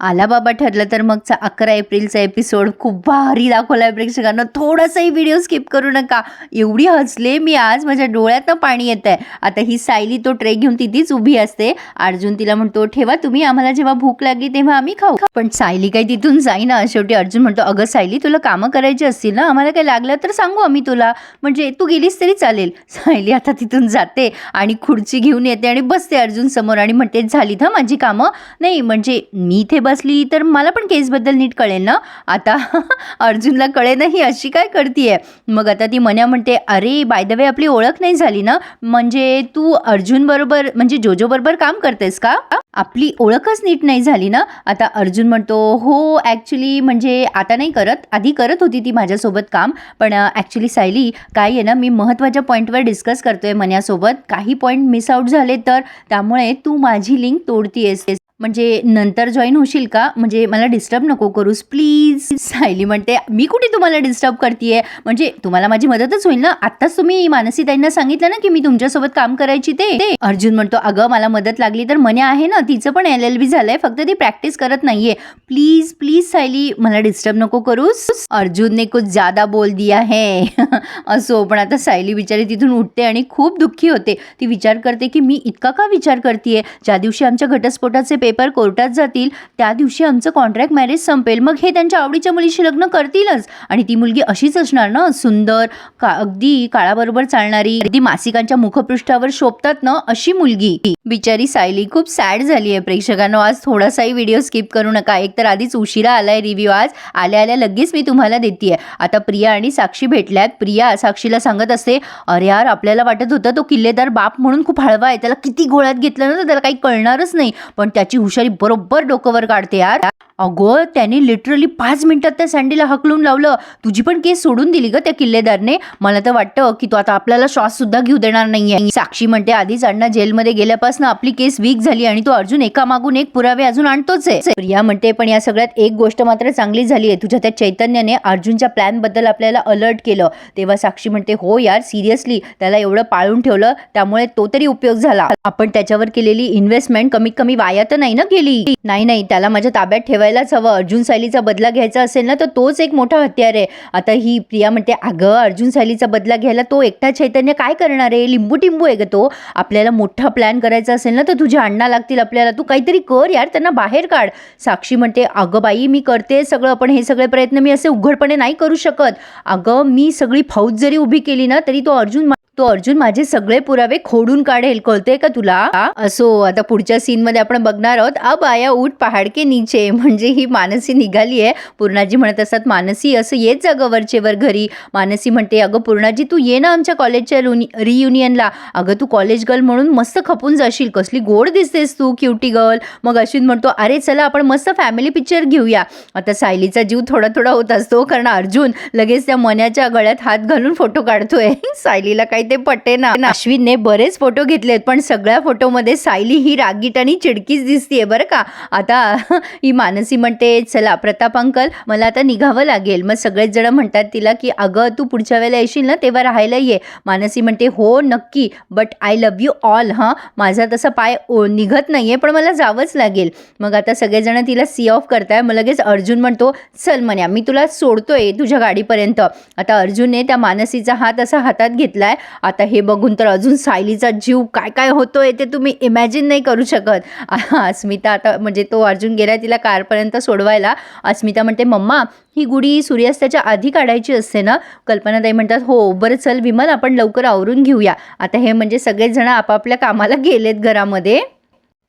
आला बाबा ठरलं तर मगचा अकरा एप्रिलचा एपिसोड खूप भारी दाखवला प्रेक्षकांना. थोडासाही व्हिडिओ स्किप करू नका. एवढी हसले मी आज. माझ्या डोळ्यातनं पाणी येत आहे आता ही सायली तो ट्रे घेऊन तिथेच उभी असते. अर्जुन तिला म्हणतो ठेवा तुम्ही. आम्हाला जेव्हा भूक लागली तेव्हा आम्ही खाऊ. पण सायली काही तिथून जाईना. शेवटी अर्जुन म्हणतो अगं सायली तुला कामं करायची असतील ना? आम्हाला काही लागलं तर सांगू आम्ही तुला. म्हणजे तू गेलीस तरी चालेल. सायली आता तिथून जाते आणि खुर्ची घेऊन येते आणि बसते अर्जुन समोर आणि म्हणते झालीत ना माझी कामं? नाही म्हणजे मी इथे बसली तर मला पण केसबद्दल नीट कळेल ना? आता अर्जुनला कळेल ना ही अशी काय करतीये? मग आता ती मन्या म्हणते अरे बाय द वे आपली ओळख नाही झाली ना? म्हणजे तू अर्जुन बरोबर म्हणजे जोजो बरोबर काम करतेस का? आपली ओळखच नीट नाही झाली ना? आता अर्जुन म्हणतो हो ॲक्च्युली म्हणजे आता नाही करत. आधी करत होती ती माझ्यासोबत काम पण ॲक्च्युली सायली काय आहे ना मी महत्त्वाच्या पॉईंटवर डिस्कस करतोय मन्यासोबत. काही पॉईंट मिस आउट झाले तर त्यामुळे तू माझी लिंक तोडतीयस. म्हणजे नंतर जॉईन होशील का? म्हणजे मला डिस्टर्ब नको करूस प्लीज सायली म्हणते मी कुठे तुम्हाला डिस्टर्ब करते म्हणजे तुम्हाला माझी मदतच होईल ना? आत्ताच तुम्ही मानसी ताईंना सांगितलं ना की मी तुमच्यासोबत काम करायची ते. अर्जुन म्हणतो अगं मला मदत लागली तर मन्या आहे ना? तिचं पण एल एल बी झालंय फक्त ती प्रॅक्टिस करत नाहीये. प्लीज प्लीज सायली मला डिस्टर्ब नको करूस. अर्जुनने कुछ ज्यादा बोल दिया है. असो पण आता सायली बिचारी तिथून उठते आणि खूप दुःखी होते. ती विचार करते की मी इतका का विचार करते ज्या दिवशी आमच्या घटस्फोटाचे पेपर कोर्टात जातील त्या दिवशी आमचं कॉन्ट्रॅक्ट मॅरेज संपेल. मग हे त्यांच्या आवडीच्या मुलीशी लग्न करतीलच. आणि ती मुलगी अशीच असणार ना सुंदर का अगदी काळाबरोबर चालणारी अगदी मासिकांच्या मुखपृष्ठावर शोभतात ना अशी मुलगी. बिचारी सायली खूप सॅड झाली आहे प्रेक्षकांना. आज थोडासाही व्हिडिओ स्किप करू नका. एक तर आधीच उशिरा आलाय रिव्ह्यू आज. आल्या आल्या लगेच मी तुम्हाला देते आता प्रिया आणि साक्षी भेटल्यात. प्रिया साक्षीला सांगत असते अरे यार आपल्याला वाटत होतं तो किल्लेदार बाप म्हणून खूप हळवा आहे. त्याला किती गोळ्यात घेतलं ना तर त्याला काही कळणारच नाही. पण त्याची हुशारी बरोबर डोकंवर काढते यार. अगं त्याने लिटरली पाच मिनिटात त्या सँडीला हकलून लावलं. तुझी पण केस सोडून दिली ग त्या किल्लेदारने. मला तर वाटतं की तो आता आपल्याला श्वास सुद्धा घेऊ देणार नाहीये. साक्षी म्हणते आधीच अण्णा जेलमध्ये गेल्यापासून आपली केस वीक झाली आणि तो अर्जुन एका मागून एक पुरावे अजून आणतोच आहे. प्रिया म्हणते पण या सगळ्यात एक गोष्ट मात्र चांगली झाली आहे. तुझ्या त्या चैतन्याने अर्जुनच्या प्लॅनबद्दल आपल्याला अलर्ट केलं. तेव्हा साक्षी म्हणते हो यार सिरियसली त्याला एवढं पाळून ठेवलं त्यामुळे तो तरी उपयोग झाला. आपण त्याच्यावर केलेली इन्व्हेस्टमेंट कमीत कमी वाया तर नाही ना केली नाही नाही. त्याला माझ्या ताब्यात ठेवायलाच हवं अर्जुन सायलीचा बदला घ्यायचा असेल ना तर तोच एक मोठा हत्यार आहे. आता ही प्रिया म्हणते अगं अर्जुन सायलीचा बदला घ्यायला तो एकटा चैतन्य काय करणार आहे? लिंबू टिंबू आहे ग तो. आपल्याला मोठा प्लॅन करायचा असेल ना तर तुझ्या अण्णा लागतील आपल्याला. तू काहीतरी कर यार त्यांना बाहेर काढ. साक्षी म्हणते अगं बाई मी करते सगळं पण हे सगळे प्रयत्न मी असे उघडपणे नाही करू शकत. अगं मी सगळी फौज जरी उभी केली ना तरी तो अर्जुन तो अर्जुन माझे सगळे पुरावे खोडून काढेल. कळते का तुला? असो आता पुढच्या सीन मध्ये आपण बघणार आहोत अब आया उठ पहाड के नीचे. म्हणजे ही मानसी निघाली आहे पूर्णाजी म्हणत असतात मानसी असं येत जा वरचेवर घरी. मानसी म्हणते अगं पूर्णाजी तू ये ना आमच्या कॉलेजच्या रियुनियनला. अगं तू कॉलेज गर्ल म्हणून मस्त खपून जाशील. कसली गोड दिसतेस तू क्युटी गर्ल. मग अश्विन म्हणतो अरे चला आपण मस्त फॅमिली पिक्चर घेऊया. आता सायलीचा जीव थोडा थोडा होत असतो कारण अर्जुन लगेच त्या मन्याच्या गळ्यात हात घालून फोटो काढतोय. सायलीला काही ते पटे ना अश्विनने बरेच फोटो घेतलेत पण सगळ्या फोटोमध्ये सायली ही रागीट आणि चिडकीच दिसतीये बरं का. आता ही मानसी म्हणते चला प्रताप अंकल मला आता निघावं लागेल. मग सगळेच जण म्हणतात तिला की अगं तू पुढच्या वेळेला येशील ना तेव्हा राहायला ये. मानसी म्हणते हो नक्की but I love you all हां. माझा तसा पाय ओ- निघत आहे पण मला जावंच लागेल. मग आता सगळेजण तिला सी ऑफ करताय. मग लगेच अर्जुन म्हणतो चल म्हण्या मी तुला सोडतोय तुझ्या गाडीपर्यंत. आता अर्जुनने त्या मानसीचा हात असा हातात घेतलाय आता हे बघून तर अजून सायलीचा जीव काय काय होतोय ते तुम्ही इमॅजिन नाही करू शकत. अस्मिता आता म्हणजे तो अर्जुन गेला तिला कारपर्यंत सोडवायला. अस्मिता म्हणते मम्मा ही गुढी सूर्यास्ताच्या आधी काढायची असते ना? कल्पनाताई म्हणतात हो बरं चल विमल आपण लवकर आवरून घेऊया. आता हे म्हणजे सगळेजण आपापल्या कामाला गेलेत घरामध्ये.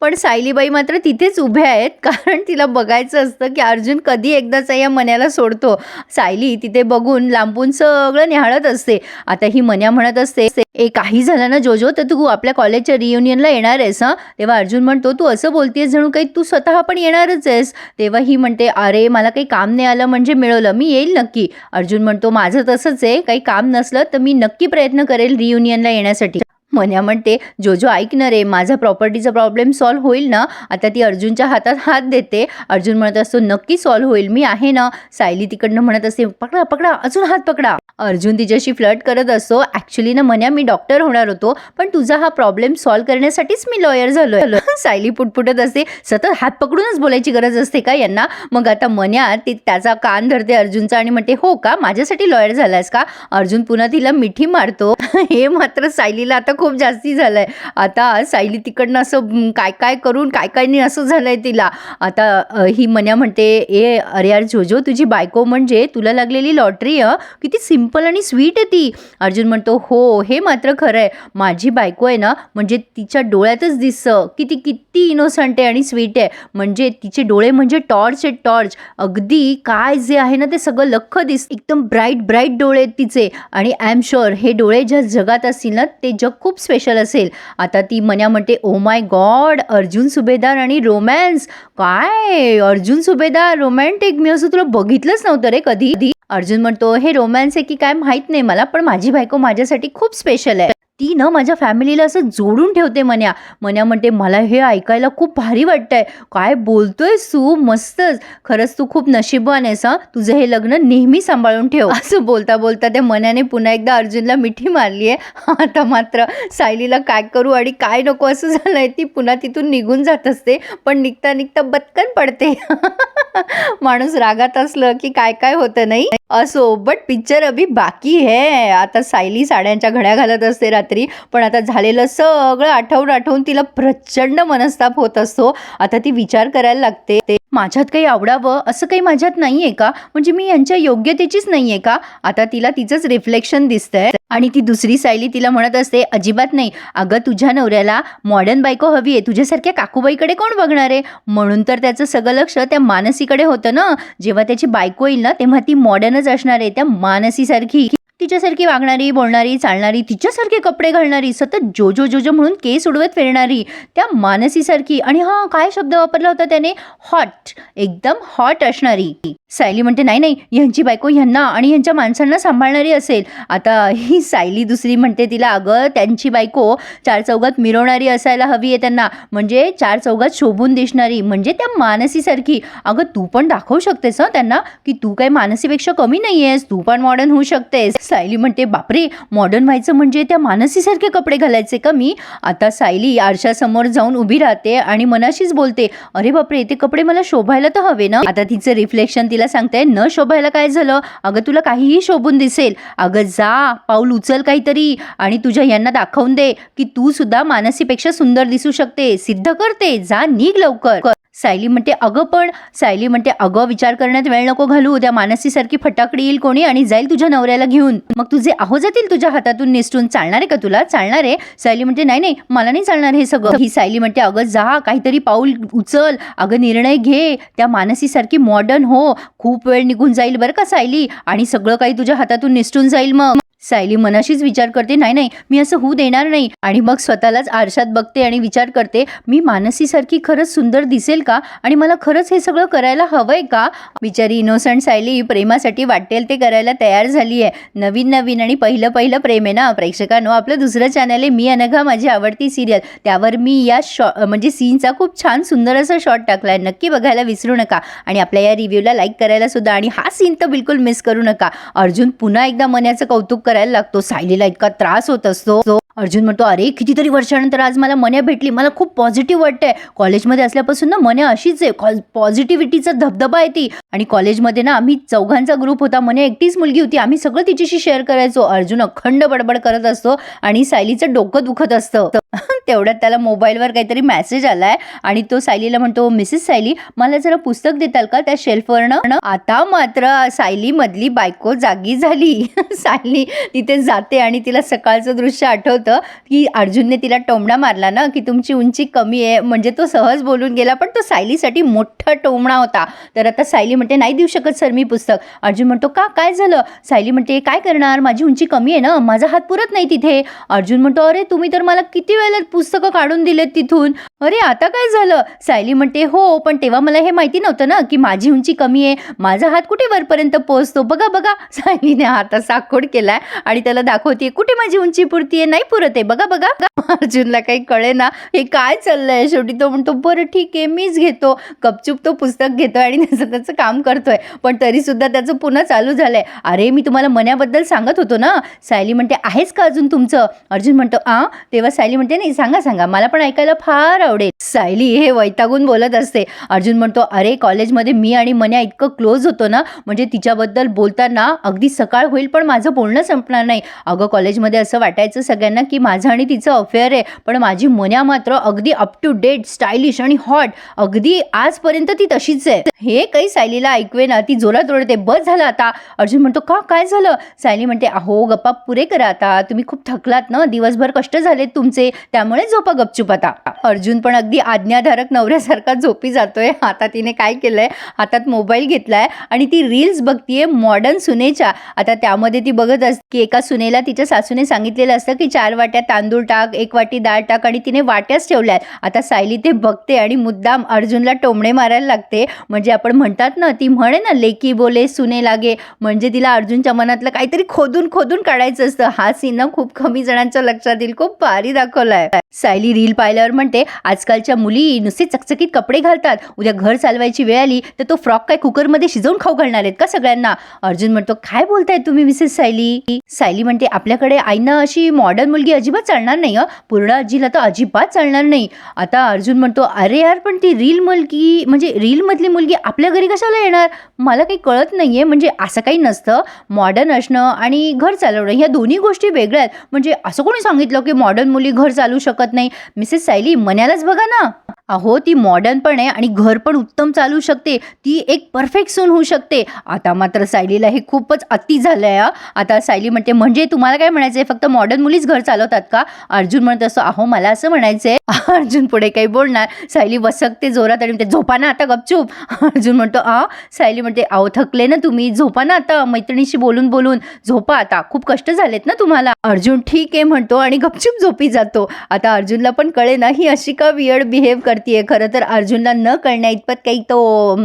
पण सायलीबाई मात्र तिथेच उभ्या आहेत कारण तिला बघायचं असतं की अर्जुन कधी एकदाचा या मन्याला सोडतो. सायली तिथे बघून लांबून सगळं निहाळत असते. आता ही मन्या म्हणत असते ए काही झालं ना जोजो? तर तू आपल्या कॉलेजच्या रियुनियनला येणार आहेस हां? तेव्हा अर्जुन म्हणतो तू असं बोलतेस जणू काही? तू स्वतः पण येणारच आहेस. तेव्हा ही म्हणते अरे मला काही काम नाही आलं म्हणजे मिळवलं मी येईल नक्की. अर्जुन म्हणतो माझं तसंच आहे काही काम नसलं तर मी नक्की प्रयत्न करेल रियुनियनला येण्यासाठी. मन्या म्हणते जो जो ऐक ना रे माझा प्रॉपर्टीचा प्रॉब्लेम सॉल्व्ह होईल ना आता ती अर्जुनच्या हातात हात देते. अर्जुन म्हणत असतो नक्की सॉल्व्ह होईल मी आहे ना. सायली तिकडनं म्हणत असते पकडा पकडा अजून हात पकडा. अर्जुन तिच्याशी फ्लट करत असतो. ॲक्च्युली ना मन्या मी डॉक्टर होणार होतो पण तुझा हा प्रॉब्लेम सॉल्व्ह करण्यासाठीच मी लॉयर झालो सायली पुटपुटत असते सतत हात पकडूनच बोलायची गरज असते का यांना? मग आता मन्या ती त्याचा कान धरते अर्जुनचा आणि म्हणते हो का माझ्यासाठी लॉयर झालायस का? अर्जुन पुन्हा तिला मिठी मारतो. हे मात्र सायलीला आता खूप जास्ती झालंय. आता सायली तिकडनं असं काय काय करून काय काय नाही असं झालंय तिला. आता ही मन्या म्हणते ए अरे यार जोजो तुझी बायको म्हणजे तुला लागलेली लॉटरी किती सिंपल आणि स्वीट आहे ती. अर्जुन म्हणतो हो हे मात्र खरं आहे माझी बायको आहे ना म्हणजे तिच्या डोळ्यातच दिसतं. की ती किती इनोसंट आहे आणि स्वीट आहे. म्हणजे तिचे डोळे म्हणजे टॉर्च आहे टॉर्च अगदी काय जे आहे ना ते सगळं लख दिस एकदम ब्राईट ब्राईट डोळे आहेत तिचे. आणि आय एम शुअर हे डोळे ज्या जगात असतील ना ते जग खूप स्पेशल असेल. आता ती मन्या म्हणते ओ माय गॉड अर्जुन सुभेदार आणि रोमॅन्स काय? अर्जुन सुभेदार रोमॅन्टिक मी असं तुला बघितलंच नव्हतं रे कधी. कधी अर्जुन म्हणतो हे रोमॅन्स आहे की काय माहीत नाही मला पण माझी बायको माझ्यासाठी खूप स्पेशल आहे. ती ना माझ्या फॅमिलीला असं जोडून ठेवते मन्या. मन्या म्हणते मला हे ऐकायला खूप भारी वाटतंय. काय बोलतोय तू? मस्तच. खरंच तू खूप नशीबवान आहेस हा. तुझं हे लग्न नेहमी सांभाळून ठेव. असं बोलता बोलता त्या मन्याने पुन्हा एकदा अर्जुनला मिठी मारली आहे. आता मात्र सायलीला काय करू आणि काय नको असं झालंय ती पुन्हा तिथून निघून जात असते. पण निघता निघता बत्कन पडते. माणूस रागात असलं की काय काय होतं नाही? असो बट पिक्चर अभि बाकी है. आता सायली साड्यांच्या घड्या घालत असते रात्री. पण आता झालेलं सगळं आठवून आठवून तिला प्रचंड मनस्ताप होत असतो. आता ती विचार करायला लागते. ते माझ्यात काही आवडावं असं काही माझ्यात नाहीये का? म्हणजे मी यांच्या योग्यतेचीच नाहीये का? आता तिला तिचंच रिफ्लेक्शन दिसतंय. आणि ती दुसरी सायली तिला म्हणत असते अजिबात नाही. अगं तुझ्या नवऱ्याला मॉडर्न बायको हवी आहे. तुझ्यासारख्या काकूबाईकडे कोण बघणार आहे? म्हणून तर त्याचं सगळं लक्ष त्या मानसीकडे होतं ना? जेव्हा त्याची बायको येईल ना तेव्हा ती मॉडर्नच असणार आहे त्या मानसीसारखी. तिच्यासारखी वागणारी बोलणारी चालणारी तिच्यासारखे कपडे घालणारी सतत जो जो जो जो म्हणून केस उडवत फिरणारी त्या मानसीसारखी आणि हा काय शब्द वापरला होता त्याने? हॉट एकदम हॉट असणारी. सायली म्हणते नाही नाही यांची बायको ह्यांना आणि यांच्या माणसांना सांभाळणारी असेल. आता ही सायली दुसरी म्हणते तिला अगं त्यांची बायको चार चौघात मिरवणारी असायला हवी आहे त्यांना. म्हणजे चार चौघात शोभून दिसणारी. म्हणजे त्या मानसीसारखी. अगं तू पण दाखवू शकतेस हं त्यांना की तू काही मानसीपेक्षा कमी नाही आहेस तू पण मॉडर्न होऊ शकतेस. सायली म्हणते बापरे मॉडर्न व्हायचं म्हणजे त्या मानसीसारखे कपडे घालायचे का मी? आता सायली आरशासमोर जाऊन उभी राहते आणि मनाशीच बोलते अरे बापरे ते कपडे मला शोभायला तर हवे ना? आता तिचं रिफ्लेक्शन तिला सांगते न शोभायला काय झालं? अगं तुला काहीही शोभून दिसेल. अगं जा पाऊल उचल काहीतरी आणि तुझ्या यांना दाखवून दे की तू सुद्धा मानसीपेक्षा सुंदर दिसू शकते सिद्ध करते जा निघ लवकर. सायली म्हणते अगं पण सायली म्हणते अगं विचार करण्यात वेळ नको घालू त्या मानसीसारखी फटाकडी येईल कोणी आणि जाईल तुझ्या नवऱ्याला घेऊन. मग तुझे अहो जातील तुझ्या हातातून निसटून चालणार आहे का तुला? चालणार आहे. सायली म्हणते नाही नाही मला नाही चालणार हे सगळं. ही सायली म्हणते अगं जा काहीतरी पाऊल उचल अगं निर्णय घे त्या मानसीसारखी मॉडर्न हो खूप वेळ निघून जाईल बरं का सायली आणि सगळं काही तुझ्या हातातून निसटून जाईल मग. सायली मनाशीच विचार करते नाही नाही मी असं होऊ देणार नाही. आणि मग स्वतःलाच आरशात बघते आणि विचार करते मी मानसीसारखी खरंच सुंदर दिसेल का? आणि मला खरंच हे सगळं करायला हवंय का? बिचारी इनोसंट सायली प्रेमासाठी वाटेल ते करायला तयार झाली आहे नवीन नवीन आणि पहिलं पहिलं प्रेम आहे ना? प्रेक्षकांनो आपलं दुसरं चॅनल आहे मी अनघा माझी आवडती सिरियल त्यावर मी या शॉ म्हणजे सीनचा खूप छान सुंदर असा शॉट टाकला आहे नक्की बघायला विसरू नका. आणि आपल्या या रिव्ह्यूला लाईक करायला सुद्धा. आणि हा सीन तर बिलकुल मिस करू नका. अर्जुन पुन्हा एकदा मनाचं कौतुक करायला लागतो. सायलीला इतका त्रास होत असतो. तो अर्जुन म्हणतो अरे कितीतरी वर्षानंतर आज मला मन्या भेटली. मला खूप पॉझिटिव्ह वाटतंय. कॉलेजमध्ये असल्यापासून ना मन्या अशीच आहे. पॉझिटिव्हिटीचा धबधबा आहे ती. आणि कॉलेजमध्ये ना आम्ही चौघांचा ग्रुप होता. मन्या एकटीच मुलगी होती. आम्ही सगळं तिच्याशी शेअर करायचो. अर्जुन अखंड बडबड करत असतो आणि सायलीचं डोकं दुखत असतं. तेवढ्यात त्याला मोबाईलवर काहीतरी मेसेज आलाय आणि तो सायलीला म्हणतो मिसेस सायली मला जरा पुस्तक देताल का? त्या शेल्फवरनं आता मात्र सायली मधली बायको जागी झाली. सायली तिथे जाते आणि तिला सकाळचं दृश्य आठवतं. की अर्जुनने तिला टोमणा मारला ना की तुमची उंची कमी आहे म्हणजे तो सहज बोलून गेला पण तो सायलीसाठी मोठा टोमणा होता. तर आता सायली म्हणते नाही देऊ शकत सर मी पुस्तक. अर्जुन म्हणतो का? काय झालं? सायली म्हणते काय करणार? माझी उंची कमी आहे ना माझा हात पुरत नाही तिथे. अर्जुन म्हणतो अरे तुम्ही तर मला किती वेळेला पुस्तकं काढून दिलेत तिथून. अरे आता काय झालं? सायली म्हणते हो पण तेव्हा मला हे माहिती नव्हतं ना की माझी उंची कमी आहे माझा हात कुठे वरपर्यंत पोहोचतो? बघा बघा. सायलीने हात असा केलाय आणि त्याला दाखवते कुठे माझी उंची पुरती आहे नाही पुरत आहे बघा बघा. अर्जुनला काही कळे ना हे काय चाललंय? शेवटी तो म्हणतो बरं ठीक आहे मीच घेतो. गपचूप तो पुस्तक घेतोय आणि त्याचं त्याचं काम करतोय. पण तरी सुद्धा त्याचं पुन्हा चालू झालंय. अरे मी तुम्हाला मन्याबद्दल सांगत होतो ना. सायली म्हणते आहेच का अजून तुमचं? अर्जुन म्हणतो आ? तेव्हा सायली म्हणते नाही सांगा सांगा. मला पण ऐकायला फार आवडेल. सायली हे वैतागून बोलत असते. अर्जुन म्हणतो अरे कॉलेजमध्ये मी आणि मन्या इतकं क्लोज होतो ना. म्हणजे तिच्याबद्दल बोलताना अगदी सकाळ होईल पण माझं बोलणं संपणार नाही. अगं कॉलेजमध्ये असं वाटायचं सगळ्यांना की माझं आणि तिचं अफेअर आहे पण माझी मन्या मात्र अगदी अप टू डेट स्टायलिश आणि हॉट अगदी आजपर्यंत ती तशीच आहे. हे काही सायलीला ऐकवे ना ती जोरात ओरडते बस झालं आता. अर्जुन म्हणतो का? काय झालं? सायली म्हणते अहो गप्पा पुरे करा आता. तुम्ही खूप थकलात ना? दिवसभर कष्ट झालेत तुमचे. त्यामुळे झोपा गपचूप आता. अर्जुन पण अगदी आज्ञाधारक नवऱ्यासारखा झोपी जातोय. आता तिने काय केलंय? हातात मोबाईल घेतलाय आणि ती रील्स बघतीये मॉडर्न सुनेच्या. आता त्यामध्ये ती बघत असते की एका सुनेला तिच्या सासूने सांगितलेलं असतं की चार वाट्या तांदूळ टाक एक वाटी डाळ टाक आणि तिने वाट्याच ठेवल्या आता सायली ते बघते आणि मुद्दाम अर्जुनला टोमणे मारायला लागते. म्हणजे आपण म्हणतात ना ती म्हणे ना लेकी बोले सुने लागे. म्हणजे तिला अर्जुनच्या मनातलं काहीतरी खोदून खोदून काढायचं असतं. हा सीन ना खूप कमी जणांच्या लक्षात येईल. खूप भारी दाखवलाय. सायली रील पाहिल्यावर म्हणते आजकालच्या मुली नुसते चकचकीत कपडे घालतात. उद्या घर चालवायची वेळ आली तर तो फ्रॉक काय कुकरमध्ये शिजवून खाऊ घालणार आहेत का सगळ्यांना? अर्जुन म्हणतो काय बोलताय तुम्ही मिसेस सायली? सायली म्हणते आपल्याकडे आईनं अशी मॉडर्न मुलगी अजिबात चालणार नाही पूर्ण आजीला तर अजिबात चालणार नाही. आता अर्जुन म्हणतो अरे यार पण ती रील मुलगी म्हणजे रीलमधली मुलगी आपल्या घरी कशाला येणार? मला काही कळत नाही आहे म्हणजे असं काही नसतं. मॉडर्न असणं आणि घर चालवणं ह्या दोन्ही गोष्टी वेगळ्या आहेत. म्हणजे असं कोणी सांगितलं की मॉडर्न मुली घर चालू शकत नाही. मिसेस सायली मन्यालाच बघा ना. अहो ती मॉडर्न पण आहे आणि घर पण उत्तम चालू शकते. ती एक परफेक्ट सून होऊ शकते. आता मात्र सायलीला हे खूपच अति झालं आहे आता सायली म्हणते म्हणजे तुम्हाला काय म्हणायचं आहे फक्त मॉडर्न मुलीच घर चालवतात का? अर्जुन म्हणत असतो अहो मला असं म्हणायचं आहे अर्जुन पुढे काही बोलणार. सायली वसकते जोरात आणि म्हणते झोपा ना आता गपचूप. अर्जुन म्हणतो आ सायली म्हणते अहो थकले ना तुम्ही. झोपा ना आता मैत्रिणीशी बोलून बोलून. झोपा आता. खूप कष्ट झालेत ना तुम्हाला. अर्जुन ठीक आहे म्हणतो आणि गपचूप झोपी जातो. आता अर्जुनला पण कळे ना ही अशी का वियर्ड बिहेव करते. खरं तर अर्जुनला न कळण्या इतपत काही तो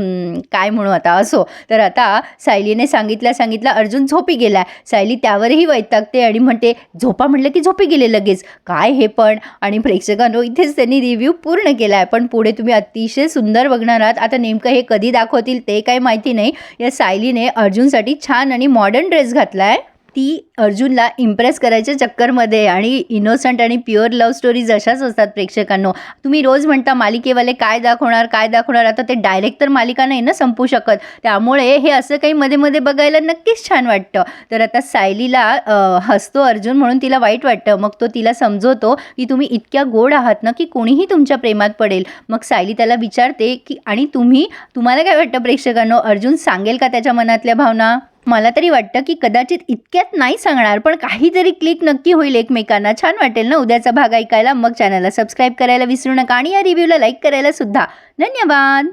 काय म्हणू आता असो. तर आता सायलीने सांगितल्या सांगितलं अर्जुन झोपी गेला. सायली त्यावरही वैतागते आणि म्हणते झोपा म्हटलं की झोपी गेले लगेच. काय हे पण? आणि प्रेक्षकांनो इथेच त्यांनी रिव्ह्यू पूर्ण केला आहे पण पुढे तुम्ही अतिशय सुंदर बघणार आहात. आता नेमकं हे कधी दाखवतील ते काही माहिती नाही. या सायलीने अर्जुनसाठी छान आणि मॉडर्न ड्रेस घातला आहे ती अर्जुनला इम्प्रेस करायच्या चक्करमध्ये आणि इनोसंट आणि प्युअर लव्ह स्टोरीज अशाच असतात प्रेक्षकांनो. तुम्ही रोज म्हणता मालिकेवाले काय दाखवणार काय दाखवणार? आता ते डायरेक्ट तर मालिका नाही ना संपू शकत. त्यामुळे हे असं काही मध्ये मध्ये बघायला नक्कीच छान वाटतं. तर आता सायलीला हसतो अर्जुन म्हणून तिला वाईट वाटतं. मग तो तिला समजवतो की तुम्ही इतक्या गोड आहात ना की कोणीही तुमच्या प्रेमात पडेल. मग सायली त्याला विचारते की आणि तुम्ही? तुम्हाला काय वाटतं प्रेक्षकांनो? अर्जुन सांगेल का त्याच्या मनातल्या भावना? मला तरी वाटतं की कदाचित इतक्यात नाही सांगणार पण काहीतरी क्लिक नक्की होईल एकमेकांना. छान वाटेल ना उद्याचा भाग ऐकायला? मग चॅनलला सबस्क्राईब करायला विसरू नका आणि या रिव्ह्यूला लाईक करायला सुद्धा. धन्यवाद!